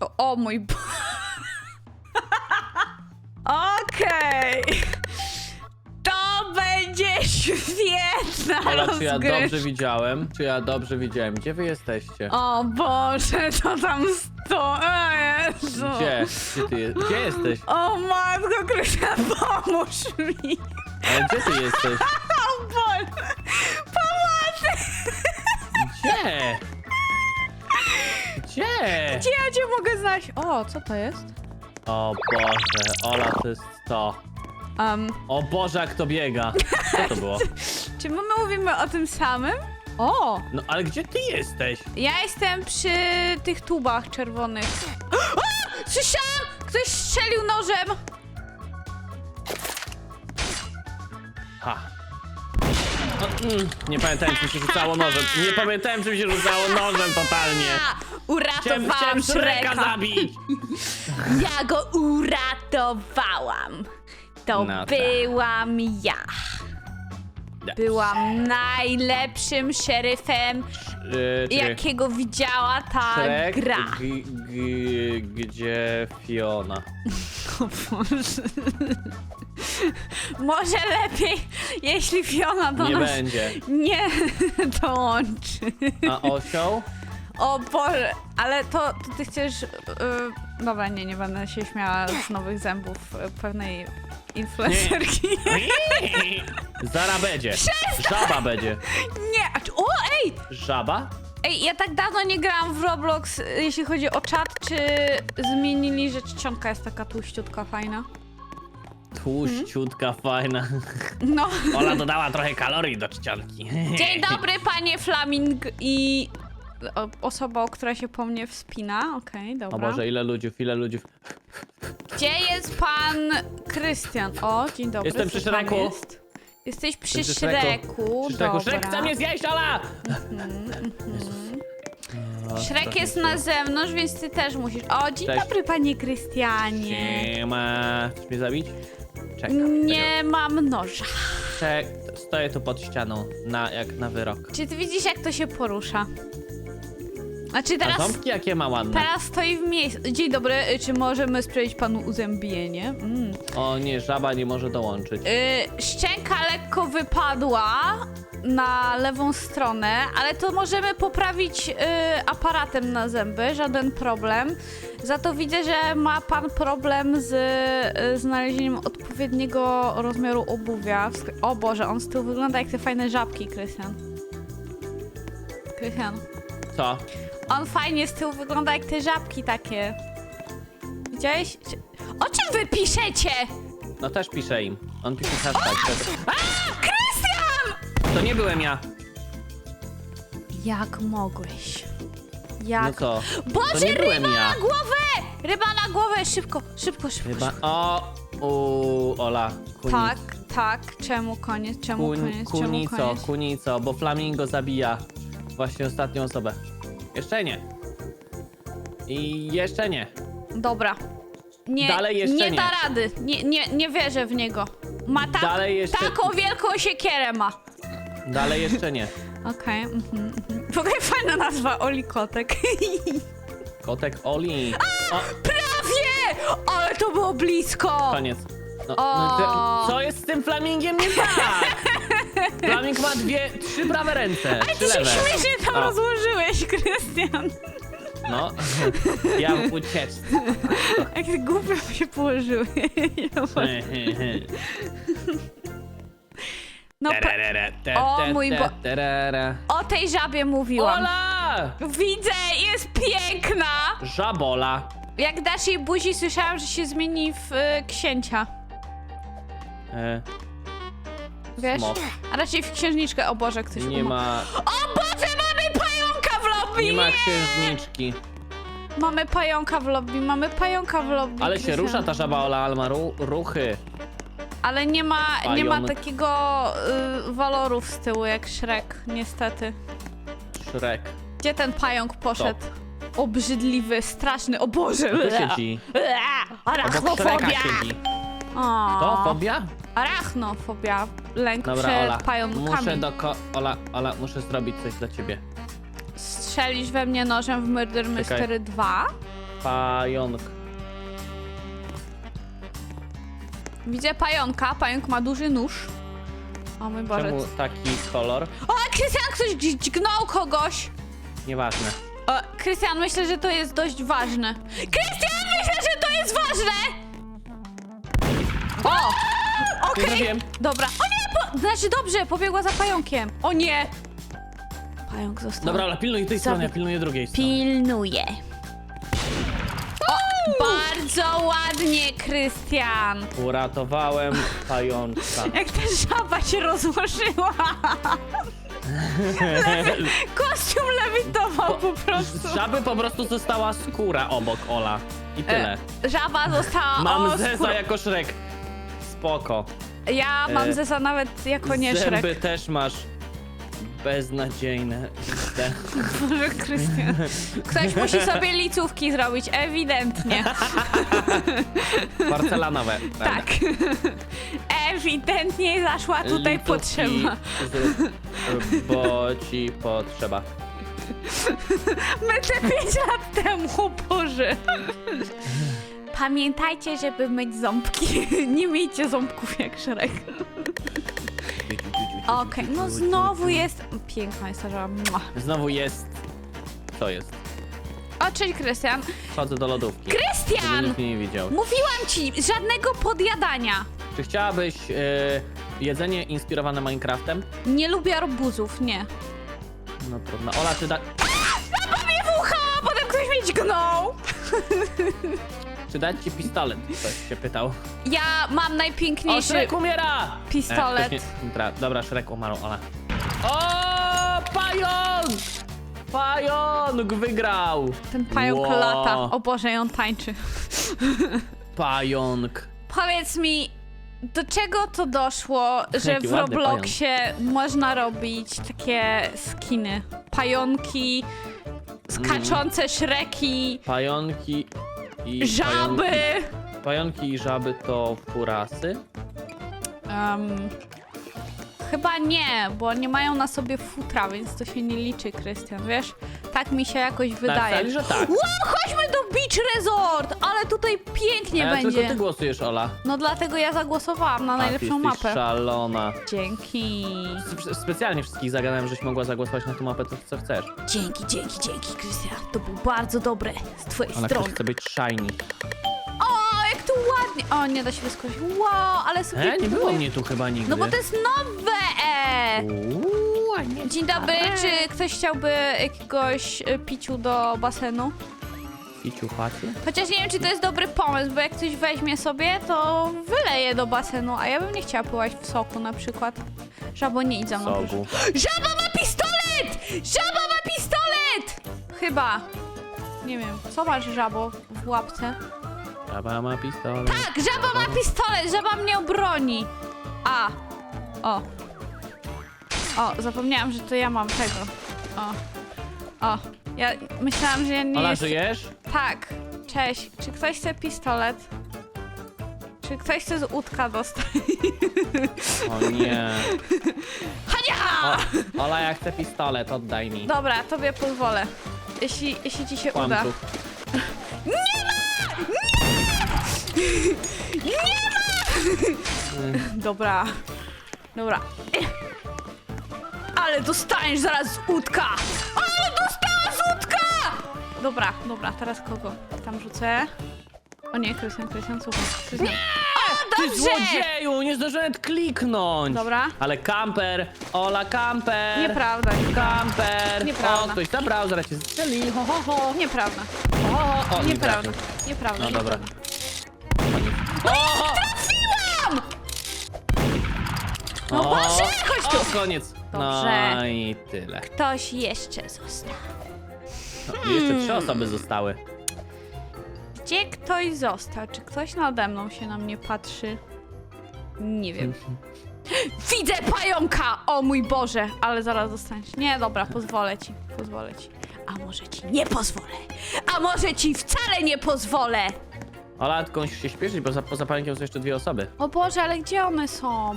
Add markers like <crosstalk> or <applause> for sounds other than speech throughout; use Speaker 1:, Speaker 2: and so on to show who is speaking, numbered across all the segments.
Speaker 1: O, o mój Bo... <laughs> Okej. To będzie świetna
Speaker 2: Ola, czy ja
Speaker 1: rozgrywka.
Speaker 2: dobrze widziałem? Czy ja dobrze widziałem? Gdzie wy jesteście?
Speaker 1: O Boże, to tam sto... O Jezu.
Speaker 2: Gdzie? Gdzie ty je... Gdzie jesteś?
Speaker 1: O matko, Krystian, pomóż mi.
Speaker 2: Ale gdzie ty jesteś? <laughs>
Speaker 1: O Boże, pomocy.
Speaker 2: Gdzie? Gdzie?
Speaker 1: Gdzie mogę znaleźć? O, co to jest?
Speaker 2: O Boże, Ola, to jest to.
Speaker 1: Um,
Speaker 2: O Boże, jak to biega. Co to było? <laughs>
Speaker 1: czy my mówimy o tym samym? O,
Speaker 2: No ale gdzie ty jesteś?
Speaker 1: ja jestem przy tych tubach czerwonych. <gasps> O! Słyszałam! Ktoś strzelił nożem!
Speaker 2: Ha. No, mm, nie pamiętałem, czy mi się rzucało nożem. Nie pamiętałem, czy mi się rzucało nożem totalnie. <laughs>
Speaker 1: A,
Speaker 2: Chciałem,
Speaker 1: uratowałam
Speaker 2: chciałem Shreka
Speaker 1: Shreka.
Speaker 2: zabić. <laughs>
Speaker 1: Ja go uratowałam. To
Speaker 2: No tak.
Speaker 1: byłam ja. Byłam najlepszym szeryfem,
Speaker 2: czekaj.
Speaker 1: jakiego widziała ta
Speaker 2: Shrek,
Speaker 1: gra.
Speaker 2: g- g- gdzie Fiona? <laughs>
Speaker 1: Może lepiej, jeśli Fiona do
Speaker 2: Nie
Speaker 1: nas
Speaker 2: będzie.
Speaker 1: nie <laughs> dołączy.
Speaker 2: A osioł?
Speaker 1: O Boże, ale to, to ty chcesz... Yy, dobra, nie, nie będę się śmiała z nowych zębów y, pewnej influencerki. <laughs>
Speaker 2: Zara będzie. Żaba będzie.
Speaker 1: Nie, a czy, o ej!
Speaker 2: Żaba?
Speaker 1: Ej, ja tak dawno nie grałam w Roblox, y, jeśli chodzi o czat, czy zmienili, że czcionka jest taka tłuściutka, fajna?
Speaker 2: Tłuściutka, fajna.
Speaker 1: No.
Speaker 2: Ola dodała trochę kalorii do czcionki.
Speaker 1: Dzień dobry, panie Flaming i osoba, która się po mnie wspina. Okej,
Speaker 2: O
Speaker 1: dobra.
Speaker 2: Boże, ile ludziów, ile ludziów.
Speaker 1: Gdzie jest pan Krystian? O, dzień dobry.
Speaker 2: Jestem przy
Speaker 1: co tam
Speaker 2: Shreku.
Speaker 1: Jest? Jesteś przy
Speaker 2: Jestem przy Shreku. Szreku.
Speaker 1: dobra.
Speaker 2: Szrek chce mnie zjeść, Ola!
Speaker 1: Shrek jest na zewnątrz, więc ty też musisz. O, dzień
Speaker 2: Cześć.
Speaker 1: dobry, panie Krystianie.
Speaker 2: Nie ma. Chcesz mnie zabić? Czekam.
Speaker 1: Nie mam noża.
Speaker 2: Czek, stoję tu pod ścianą, na, jak na wyrok.
Speaker 1: Czy ty widzisz, jak to się porusza? Znaczy
Speaker 2: A
Speaker 1: teraz,
Speaker 2: ząbki jakie ma ładne.
Speaker 1: teraz stoi w miejscu. Dzień dobry, y, czy możemy sprawić panu uzębienie? Mm.
Speaker 2: O nie, żaba nie może dołączyć.
Speaker 1: Y, szczęka lekko wypadła na lewą stronę, ale to możemy poprawić y, aparatem na zęby, żaden problem. Za to widzę, że ma pan problem z y, znalezieniem odpowiedniego rozmiaru obuwia. W O Boże, on z tyłu wygląda jak te fajne żabki, Krystian. Krystian.
Speaker 2: Co?
Speaker 1: On fajnie z tyłu wygląda jak te żabki takie. Widziałeś? Czy- O czym wy piszecie?
Speaker 2: No też piszę im. On pisze hashtag. To,
Speaker 1: Krystian!
Speaker 2: to nie byłem ja.
Speaker 1: Jak mogłeś? Jak?
Speaker 2: No co?
Speaker 1: Boże,
Speaker 2: nie byłem
Speaker 1: ryba
Speaker 2: ja.
Speaker 1: na głowę! Ryba na głowę, szybko, szybko, szybko.
Speaker 2: Chyba.
Speaker 1: szybko.
Speaker 2: O! U, Ola. Kuni,
Speaker 1: Tak, tak, czemu koniec, czemu
Speaker 2: Kun,
Speaker 1: koniec, czemu
Speaker 2: kunico,
Speaker 1: koniec?
Speaker 2: kunico, bo flamingo zabija właśnie ostatnią osobę. Jeszcze nie. I jeszcze nie.
Speaker 1: Dobra. Nie,
Speaker 2: Dalej jeszcze
Speaker 1: nie
Speaker 2: nie.
Speaker 1: da rady, nie, nie, nie wierzę w niego. Ma tak,
Speaker 2: Dalej jeszcze-
Speaker 1: taką wielką siekierę ma.
Speaker 2: Dalej jeszcze nie.
Speaker 1: Okej, mhm, mhm. W ogóle fajna nazwa, Oli Kotek. <laughs>
Speaker 2: Kotek Oli. O,
Speaker 1: Prawie! Ale to było blisko!
Speaker 2: koniec. No, no, co jest z tym flamingiem nie tak? <laughs> Flaming ma dwie, trzy prawe ręce,
Speaker 1: Ale
Speaker 2: trzy
Speaker 1: ty się
Speaker 2: lewe.
Speaker 1: śmiesznie tam
Speaker 2: O.
Speaker 1: rozłożyłeś, Krystian.
Speaker 2: No, <laughs> ja w ucieczce.
Speaker 1: Jak ty głupio się położyłeś. No, pe- O mój Bo-
Speaker 2: Tererere.
Speaker 1: o tej żabie mówiłam.
Speaker 2: Ola!
Speaker 1: Widzę, jest piękna!
Speaker 2: Żabola.
Speaker 1: Jak dasz jej buzi, słyszałam, że się zmieni w y, księcia.
Speaker 2: E,
Speaker 1: Wiesz?
Speaker 2: Smok.
Speaker 1: A raczej w księżniczkę. O Boże, ktoś
Speaker 2: nie
Speaker 1: umarł.
Speaker 2: ma,
Speaker 1: O Boże, mamy pająka w lobby!
Speaker 2: nie ma księżniczki.
Speaker 1: Mamy pająka w lobby, mamy pająka w lobby.
Speaker 2: Ale się
Speaker 1: Krystian.
Speaker 2: rusza ta żaba Ola, ale ma ru, ruchy.
Speaker 1: Ale nie ma, nie ma takiego y, walorów z tyłu jak Shrek, niestety.
Speaker 2: Szrek.
Speaker 1: Gdzie ten pająk poszedł? Obrzydliwy, straszny, o Boże!
Speaker 2: Tu siedzi. Obok Szreka
Speaker 1: Arachnofobia!
Speaker 2: siedzi.
Speaker 1: O,
Speaker 2: To fobia?
Speaker 1: Arachnofobia. Lęk
Speaker 2: Dobra,
Speaker 1: przed
Speaker 2: Ola.
Speaker 1: pająkami.
Speaker 2: Muszę do ko... Ola, Ola, muszę zrobić coś dla ciebie.
Speaker 1: Strzelisz we mnie nożem w Murder Mystery 2?
Speaker 2: Pająk.
Speaker 1: Widzę pająka, pająk ma duży nóż. O mój Boże.
Speaker 2: Czemu taki kolor?
Speaker 1: O, Krystian, ktoś dź- dźgnął kogoś!
Speaker 2: Nieważne.
Speaker 1: O, Krystian, myślę, że to jest dość ważne. Krystian, myślę, że to jest ważne! O! Okej.
Speaker 2: Trafiłem.
Speaker 1: Dobra. O nie! Po... Znaczy dobrze, pobiegła za pająkiem. O nie! Pająk został.
Speaker 2: Dobra, ale pilnuj tej strony, ja pilnuję drugiej strony.
Speaker 1: Pilnuję. O, bardzo ładnie, Krystian.
Speaker 2: Uratowałem <laughs> pajączka.
Speaker 1: Jak ta żaba się rozłożyła. Lewy, <laughs> kostium lewitował po prostu.
Speaker 2: Z żaby po prostu została skóra obok Ola. I tyle.
Speaker 1: E, żaba została
Speaker 2: Mam
Speaker 1: o,
Speaker 2: zeza jako Szrek. Spoko.
Speaker 1: Ja mam
Speaker 2: e,
Speaker 1: zesa nawet jako nie
Speaker 2: Zęby
Speaker 1: Szrek.
Speaker 2: też masz beznadziejne. Te- <laughs>
Speaker 1: Boże, Krystian. Ktoś musi sobie licówki zrobić, ewidentnie. <laughs>
Speaker 2: Porcelanowe.
Speaker 1: Tak. Ewidentnie zaszła tutaj
Speaker 2: Litówki
Speaker 1: potrzeba.
Speaker 2: zrób, Bo ci potrzeba.
Speaker 1: My te 5 lat temu, Boże. Pamiętajcie, żeby myć ząbki. <laughs> Nie miejcie ząbków jak Szrek. Okej, no znowu jest... Piękna jest ta żaba. Mua.
Speaker 2: Znowu jest. Co jest?
Speaker 1: O, cześć Krystian.
Speaker 2: Chodzę do lodówki. Żeby
Speaker 1: Krystian!
Speaker 2: nikt mnie nie widział.
Speaker 1: Mówiłam ci, żadnego podjadania.
Speaker 2: Czy chciałabyś e, jedzenie inspirowane Minecraftem?
Speaker 1: Nie lubię arbuzów, nie.
Speaker 2: No trudno. Ola, ty da...
Speaker 1: Żaba mnie włuchała, a potem ktoś mnie dźgnął. <laughs>
Speaker 2: czy dać ci pistolet? Ktoś się pytał.
Speaker 1: Ja mam
Speaker 2: O,
Speaker 1: najpiękniejszy...
Speaker 2: Szrek umiera!
Speaker 1: pistolet.
Speaker 2: E, ktoś nie, tra, dobra, Szrek umarł, Ola. O, pająk! Pająk wygrał!
Speaker 1: Ten pająk
Speaker 2: Wow.
Speaker 1: lata. O Boże, i on tańczy.
Speaker 2: Pająk.
Speaker 1: Powiedz mi, do czego to doszło, że
Speaker 2: Jaki
Speaker 1: w
Speaker 2: ładny
Speaker 1: Robloxie można robić takie skiny? Pająki, skaczące szreki,
Speaker 2: Pająki i...
Speaker 1: żaby.
Speaker 2: Pająki, pająki i żaby to furasy?
Speaker 1: Em, chyba nie, bo nie mają na sobie futra, więc to się nie liczy, Krystian, wiesz? Tak mi się jakoś wydaje.
Speaker 2: Napisali, że tak.
Speaker 1: Wow, chodźmy do Beach Resort! Ale tutaj pięknie
Speaker 2: Ale tylko
Speaker 1: będzie.
Speaker 2: ty głosujesz, Ola.
Speaker 1: No dlatego ja zagłosowałam na
Speaker 2: A, ty
Speaker 1: najlepszą
Speaker 2: jesteś
Speaker 1: mapę.
Speaker 2: szalona.
Speaker 1: Dzięki.
Speaker 2: Spe- Specjalnie wszystkich zagadałem, żebyś mogła zagłosować na tą mapę, to co chcesz.
Speaker 1: Dzięki, dzięki, dzięki, Krystian. To było bardzo dobre z twojej
Speaker 2: Ona
Speaker 1: strony.
Speaker 2: chce być shiny.
Speaker 1: Ładnie. O, nie da się wyskoczyć. Wow, ale sobie
Speaker 2: E, nie było mnie tu chyba nigdy.
Speaker 1: No bo to jest nowe, e!
Speaker 2: Uuu, a nie
Speaker 1: Dzień dobry, czy ktoś chciałby jakiegoś e, piciu do basenu?
Speaker 2: Piciu chacie?
Speaker 1: Chociaż nie wiem, czy to jest dobry pomysł, bo jak ktoś weźmie sobie, to wyleje do basenu, a ja bym nie chciała pływać w soku na przykład. Żabo, nie idź za mną. proszę.
Speaker 2: Sogu.
Speaker 1: Żaba ma pistolet! Żaba ma pistolet! Chyba. Nie wiem, co masz, żabo, w łapce?
Speaker 2: Żaba ma pistolet.
Speaker 1: Tak, żaba ma pistolet, żaba mnie obroni. A. O. O, zapomniałam, że to ja mam tego. O. O. Ja myślałam, że ja nie
Speaker 2: Ola,
Speaker 1: jest...
Speaker 2: żyjesz?
Speaker 1: Tak. Cześć. Czy ktoś chce pistolet? Czy ktoś chce z łódka dostać?
Speaker 2: O nie. <laughs>
Speaker 1: Hania!
Speaker 2: O, Ola, ja chcę pistolet, oddaj mi.
Speaker 1: Dobra, tobie pozwolę. Jeśli, jeśli ci się uda.
Speaker 2: Kłamców.
Speaker 1: Dobra. Dobra. Ale dostaniesz zaraz z łódka! Ale dostała z łódka! Dobra, dobra, teraz kogo tam rzucę? O nie, Krystian, Krystian, słuchaj. Krystian. O,
Speaker 2: Ty
Speaker 1: dobrze!
Speaker 2: złodzieju, nie zdążyłem nawet kliknąć.
Speaker 1: Dobra.
Speaker 2: Ale kamper, Ola kamper.
Speaker 1: Nieprawda,
Speaker 2: Kamper.
Speaker 1: Nieprawda.
Speaker 2: O, ktoś zabrał, zaraz cię strzeli. Ho, ho, ho.
Speaker 1: nieprawda,
Speaker 2: ho, ho, ho. O, nie
Speaker 1: nieprawda,
Speaker 2: trafił.
Speaker 1: nieprawda.
Speaker 2: No dobra.
Speaker 1: nieprawda.
Speaker 2: O.
Speaker 1: Trafiłam! No
Speaker 2: O,
Speaker 1: Boże, chodź tu!
Speaker 2: O, koniec.
Speaker 1: Dobrze.
Speaker 2: No i tyle.
Speaker 1: Ktoś jeszcze został.
Speaker 2: No, i jeszcze trzy osoby zostały.
Speaker 1: Gdzie ktoś został? Czy ktoś nade mną się na mnie patrzy? Nie wiem. <laughs> Widzę pająka! O mój Boże! Ale zaraz dostaniesz. Nie, dobra, pozwolę ci. Pozwolę ci. A może ci nie pozwolę? A może ci wcale nie pozwolę?
Speaker 2: Ola, tylko musisz się śpieszyć, bo za, poza palenkiem są jeszcze dwie osoby.
Speaker 1: O Boże, ale gdzie one są?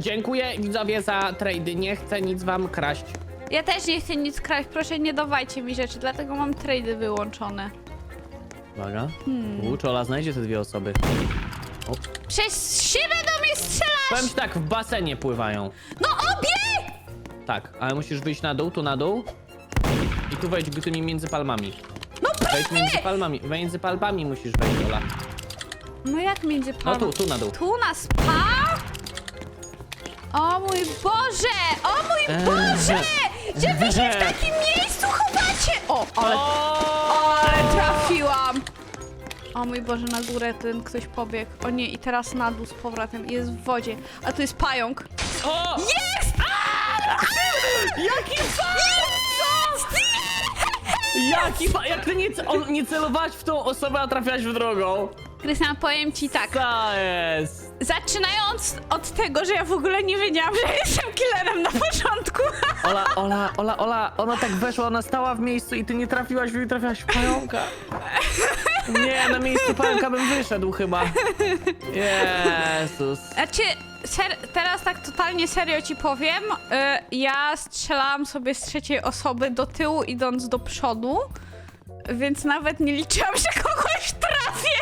Speaker 2: Dziękuję widzowie za trady. Nie chcę nic wam kraść.
Speaker 1: Ja też nie chcę nic kraść. Proszę, nie dawajcie mi rzeczy, dlatego mam trady wyłączone.
Speaker 2: Uwaga.
Speaker 1: Hmm.
Speaker 2: U, czy Ola znajdzie te dwie osoby? O,
Speaker 1: Przez szybę do mnie strzelasz!
Speaker 2: powiem ci tak, w basenie pływają.
Speaker 1: No obie!
Speaker 2: Tak, ale musisz wyjść na dół, tu na dół. I tu wejdź tymi między palmami. Wejdź między palmami. Między palmami musisz wejść, Ola.
Speaker 1: No jak między
Speaker 2: No
Speaker 1: palmami?
Speaker 2: tu, tu na dół.
Speaker 1: Tu na spa? O mój Boże! O mój
Speaker 2: Eee.
Speaker 1: Boże! Że wy się w takim miejscu chowacie! O, ale,
Speaker 2: O!
Speaker 1: ale trafiłam! O mój Boże, na górę ten ktoś pobiegł. O nie, i teraz na dół z powrotem. Jest w wodzie. A tu jest pająk.
Speaker 2: O!
Speaker 1: Jest!
Speaker 2: Jaki
Speaker 1: Jest!
Speaker 2: Jaki. Jak ty nie, ce- on, nie celowałaś w tą osobę, a trafiałaś w drugą?
Speaker 1: Krystian, powiem ci tak.
Speaker 2: Co jest?
Speaker 1: Zaczynając od tego, że ja w ogóle nie wiedziałam, że jestem killerem na początku.
Speaker 2: Ola, <laughs> Ola, Ola, Ola, ona tak weszła, ona stała w miejscu i ty nie trafiłaś, w- trafiłaś w pająka. <laughs> Nie, na miejscu pająka bym wyszedł chyba. Jezus.
Speaker 1: Znaczy, ser, teraz tak totalnie serio ci powiem. y, ja strzelałam sobie z trzeciej osoby do tyłu, idąc do przodu. Więc nawet nie liczyłam, że kogoś trafię.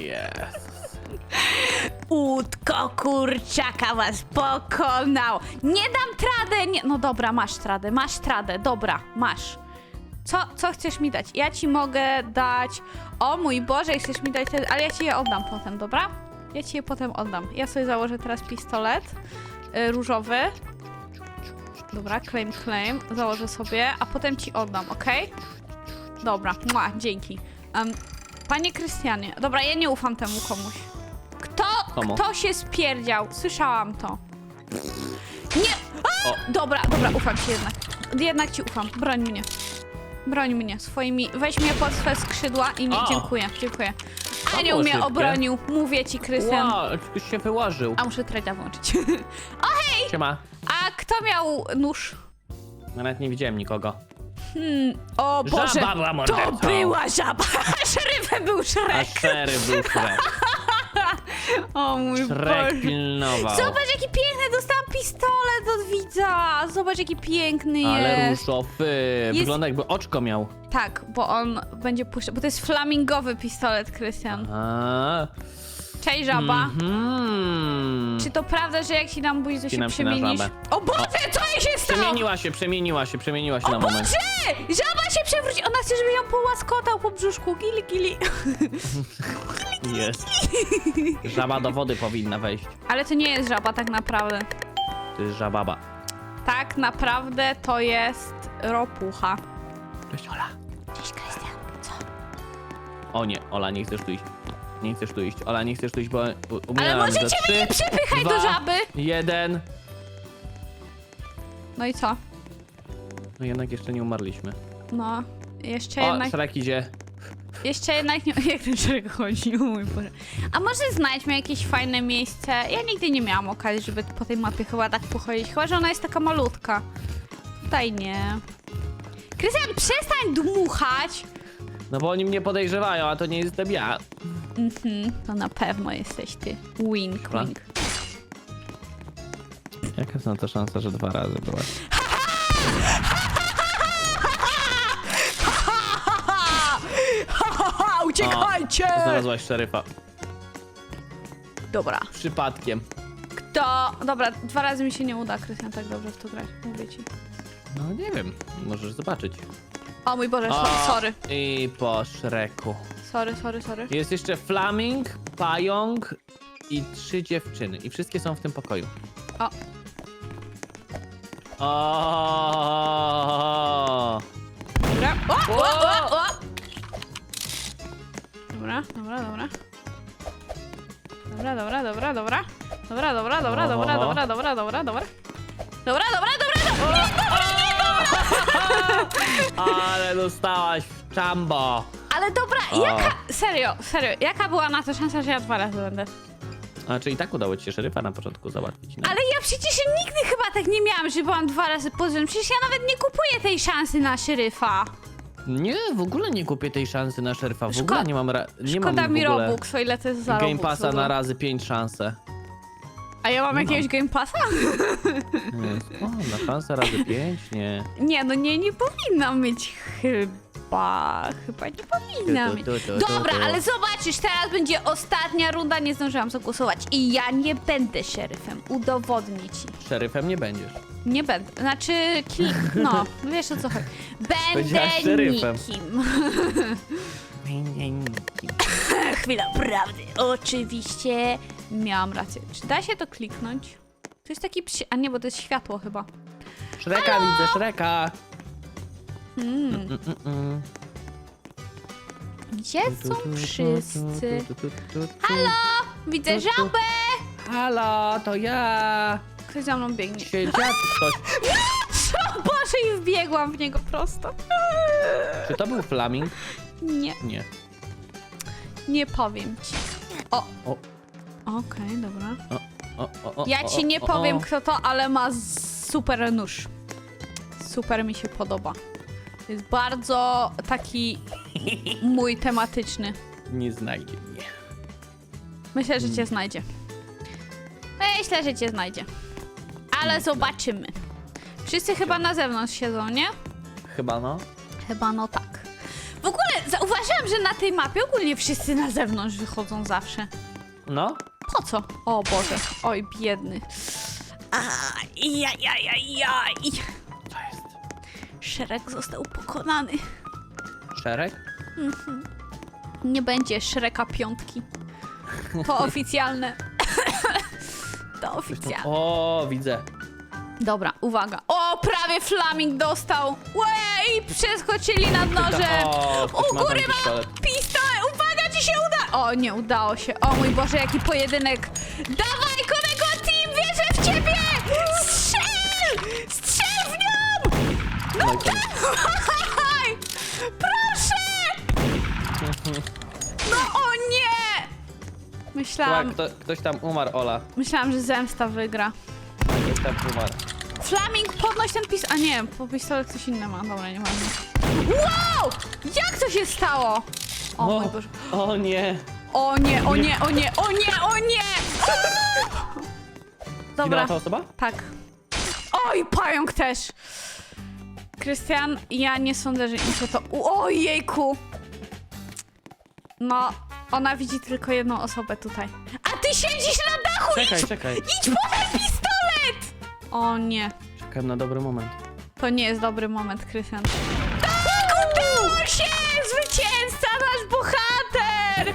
Speaker 2: Jezus.
Speaker 1: Łódko kurczaka was pokonał. Nie dam tradę, nie... No dobra, masz tradę, masz tradę, dobra, masz. Co, co chcesz mi dać? Ja ci mogę dać... O mój Boże, chcesz mi dać. Ale ja ci je oddam potem, dobra? Ja ci je potem oddam. Ja sobie założę teraz pistolet y, różowy. Dobra, claim, claim. Założę sobie, a potem ci oddam, ok? Dobra, Mua, dzięki. Em, panie Krystianie, dobra, ja nie ufam temu komuś. Kto,
Speaker 2: Komu?
Speaker 1: kto się spierdział? Słyszałam to. Nie! A! Dobra, dobra, ufam ci jednak. Jednak ci ufam. Broń mnie. Broń mnie swoimi. Weź mnie pod swe skrzydła i mi. Dziękuję, dziękuję.
Speaker 2: To
Speaker 1: Anioł
Speaker 2: było
Speaker 1: mnie
Speaker 2: szybkie.
Speaker 1: obronił. Mówię ci, Krystian.
Speaker 2: Wow, już się wyłożył.
Speaker 1: A muszę trajda włączyć. <laughs>
Speaker 2: Siema.
Speaker 1: A kto miał nóż?
Speaker 2: Nawet nie widziałem nikogo.
Speaker 1: O Boże!
Speaker 2: Żaba była
Speaker 1: to
Speaker 2: mordercą.
Speaker 1: była żaba! <laughs> Szeryfem był
Speaker 2: A
Speaker 1: Szrek!
Speaker 2: szery był Shrek. <laughs>
Speaker 1: O mój
Speaker 2: Shrek
Speaker 1: Boże!
Speaker 2: pilnował.
Speaker 1: Zobacz jaki piękny, dostałam pistolet od widza! Zobacz jaki piękny
Speaker 2: Ale
Speaker 1: jest!
Speaker 2: różowy. Wygląda jakby oczko miał.
Speaker 1: Tak, bo on będzie puszczał, bo to jest flamingowy pistolet, Krystian.
Speaker 2: A.
Speaker 1: Cześć żaba!
Speaker 2: Mhm.
Speaker 1: To prawda, że jak dam buź, to się
Speaker 2: się na
Speaker 1: przemienisz?
Speaker 2: żabę.
Speaker 1: O Boże, co jej się stało?
Speaker 2: Przemieniła się, przemieniła się, przemieniła się
Speaker 1: O
Speaker 2: na moment.
Speaker 1: Boże! Żaba się przewróci! Ona chce, żebym ją połaskotał po brzuszku. Gili, gili. <laughs>
Speaker 2: Jest. Żaba do wody powinna wejść.
Speaker 1: Ale to nie jest żaba tak naprawdę.
Speaker 2: To jest żababa.
Speaker 1: Tak naprawdę to jest ropucha.
Speaker 2: Cześć Ola.
Speaker 1: Cześć, Krystian. Co?
Speaker 2: O nie, Ola, nie chcesz tu iść. Nie chcesz tu iść. Ola, nie chcesz tu iść, bo u-
Speaker 1: Ale możecie
Speaker 2: za
Speaker 1: mnie nie
Speaker 2: trzy,
Speaker 1: do
Speaker 2: dwa,
Speaker 1: żaby!
Speaker 2: Jeden.
Speaker 1: No i co?
Speaker 2: No jednak jeszcze nie umarliśmy.
Speaker 1: No, jeszcze
Speaker 2: O,
Speaker 1: jednak...
Speaker 2: Shrek idzie.
Speaker 1: Jeszcze jednak nie... <laughs> Jak ten szereg chodzi? O mój Boże. A może znajdźmy jakieś fajne miejsce? Ja nigdy nie miałam okazji, żeby po tej mapie chyba tak pochodzić. Chyba, że ona jest taka malutka. Tutaj nie. Krystian, przestań dmuchać!
Speaker 2: No bo oni mnie podejrzewają, a to nie jestem ja.
Speaker 1: Mhm, to na pewno jesteś ty. Wink,
Speaker 2: Dobra.
Speaker 1: wink.
Speaker 2: Jaka jest na to szansa, że dwa razy była?
Speaker 1: Ha, <laughs> uciekajcie!
Speaker 2: Znalazłaś szeryfa.
Speaker 1: Dobra.
Speaker 2: Przypadkiem.
Speaker 1: Kto... Dobra, dwa razy mi się nie uda, Krystian, tak dobrze w to grać. Mówię ci.
Speaker 2: No nie wiem, możesz zobaczyć.
Speaker 1: O mój Boże, sorry.
Speaker 2: I po Szreku.
Speaker 1: Sorry, sorry, sorry.
Speaker 2: Jest jeszcze flaming, pająk i trzy dziewczyny. I wszystkie są w tym pokoju.
Speaker 1: O.
Speaker 2: O.
Speaker 1: Dobra. O, o, o, o. Dobra, dobra, dobra. Dobra, dobra, dobra, dobra. Dobra, dobra, dobra, dobra,
Speaker 2: Oho.
Speaker 1: dobra, dobra, dobra, dobra. Dobra, dobra, dobra, dobra.
Speaker 2: Ale dostałaś w czambo.
Speaker 1: Ale dobra,
Speaker 2: O.
Speaker 1: jaka... Serio, serio, jaka była na to szansa, że ja dwa razy będę?
Speaker 2: A czy i tak udało ci się szeryfa na początku załatwić? No.
Speaker 1: Ale ja przecież nigdy chyba tak nie miałam, że byłam dwa razy pod rząd. Przecież ja nawet nie kupuję tej szansy na szeryfa.
Speaker 2: Nie, w ogóle nie kupię tej szansy na szeryfa. W
Speaker 1: Szko-
Speaker 2: ogóle nie mam. Ra- nie
Speaker 1: Szkoda
Speaker 2: mam
Speaker 1: mi
Speaker 2: w ogóle
Speaker 1: Robux, o ile to jest za
Speaker 2: Game
Speaker 1: Robux w
Speaker 2: Passa
Speaker 1: ogóle.
Speaker 2: na razy 5 szanse.
Speaker 1: A ja mam
Speaker 2: Nie
Speaker 1: jakiegoś Game Passa?
Speaker 2: Nie, o, na szansę razy 5? Nie.
Speaker 1: Nie, no nie, nie powinnam mieć chyba. Chyba, chyba nie powinna
Speaker 2: Tu,
Speaker 1: mieć.
Speaker 2: tu, tu, tu,
Speaker 1: Dobra,
Speaker 2: tu.
Speaker 1: ale zobaczysz, teraz będzie ostatnia runda, nie zdążyłam zagłosować. I ja nie będę szeryfem, udowodnię ci.
Speaker 2: Szeryfem nie będziesz.
Speaker 1: Nie będę, znaczy, klik, no, <laughs> wiesz o co chodzi. Będę
Speaker 2: Powiedziałaś szeryfem.
Speaker 1: nikim. <laughs> <laughs> Chwila prawdy. Oczywiście miałam rację. Czy da się to kliknąć? To jest taki psi... A nie, bo to jest światło chyba.
Speaker 2: Szreka widzę, Szreka.
Speaker 1: Hmm.
Speaker 2: Mm, mm, mm.
Speaker 1: Gdzie są wszyscy?
Speaker 2: Halo!
Speaker 1: Widzę żabę!
Speaker 2: Halo, to ja!
Speaker 1: Ktoś za mną biegnie.
Speaker 2: Siedział ktoś. <laughs>
Speaker 1: O Boże, i wbiegłam w niego prosto.
Speaker 2: Czy to był flaming?
Speaker 1: Nie,
Speaker 2: Nie.
Speaker 1: nie powiem ci. O,
Speaker 2: O,
Speaker 1: okej, dobra.
Speaker 2: o, o, o,
Speaker 1: Ja
Speaker 2: o,
Speaker 1: ci nie
Speaker 2: o,
Speaker 1: powiem
Speaker 2: o.
Speaker 1: kto to, ale ma super nóż. Super mi się podoba. Jest bardzo taki mój tematyczny.
Speaker 2: Nie znajdzie mnie.
Speaker 1: Myślę, że cię znajdzie. Myślę, że cię znajdzie. Ale zobaczymy. Wszyscy chyba na zewnątrz siedzą, nie?
Speaker 2: Chyba no.
Speaker 1: Chyba no tak. W ogóle zauważyłam, że na tej mapie ogólnie wszyscy na zewnątrz wychodzą zawsze.
Speaker 2: No?
Speaker 1: Po co? O Boże, oj biedny. Ajajajajaj.
Speaker 2: Co jest?
Speaker 1: Szereg został pokonany.
Speaker 2: Szereg?
Speaker 1: Nie będzie Szreka piątki. To <laughs> oficjalne. <coughs> To oficjalne.
Speaker 2: O, widzę.
Speaker 1: Dobra, uwaga. O, prawie Flaming dostał. Łej, przeskoczyli nad nożem.
Speaker 2: O, ktoś
Speaker 1: U
Speaker 2: ma tam
Speaker 1: góry ma
Speaker 2: pistolet.
Speaker 1: pistolet. Uwaga, ci się uda. O, nie udało się. O mój Boże, jaki pojedynek. Dawaj, Myślałam,
Speaker 2: kto, ktoś tam umarł, Ola.
Speaker 1: myślałam, że zemsta wygra.
Speaker 2: Ktoś tam umarł.
Speaker 1: Flaming, podnoś ten pis... A nie, po pistolet coś inne ma. Dobra, nie mam. Wow! Jak to się stało? O mój Boże.
Speaker 2: o nie.
Speaker 1: O nie, o nie, o nie, o nie, o nie! Dobra,
Speaker 2: Zginęła ta osoba?
Speaker 1: tak. Oj, pająk też! Krystian, ja nie sądzę, że im się to... U- Ojejku! No, ona widzi tylko jedną osobę tutaj. A ty siedzisz na dachu!
Speaker 2: Czekaj,
Speaker 1: idź,
Speaker 2: czekaj.
Speaker 1: idź po ten pistolet! O nie,
Speaker 2: Czekam na dobry moment.
Speaker 1: to nie jest dobry moment, Krystian. Tak, udało się! Zwycięzca, nasz bohater!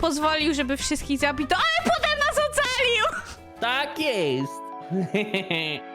Speaker 1: Pozwolił, żeby wszystkich zabito, ale potem nas ocalił!
Speaker 2: Tak jest! <laughs>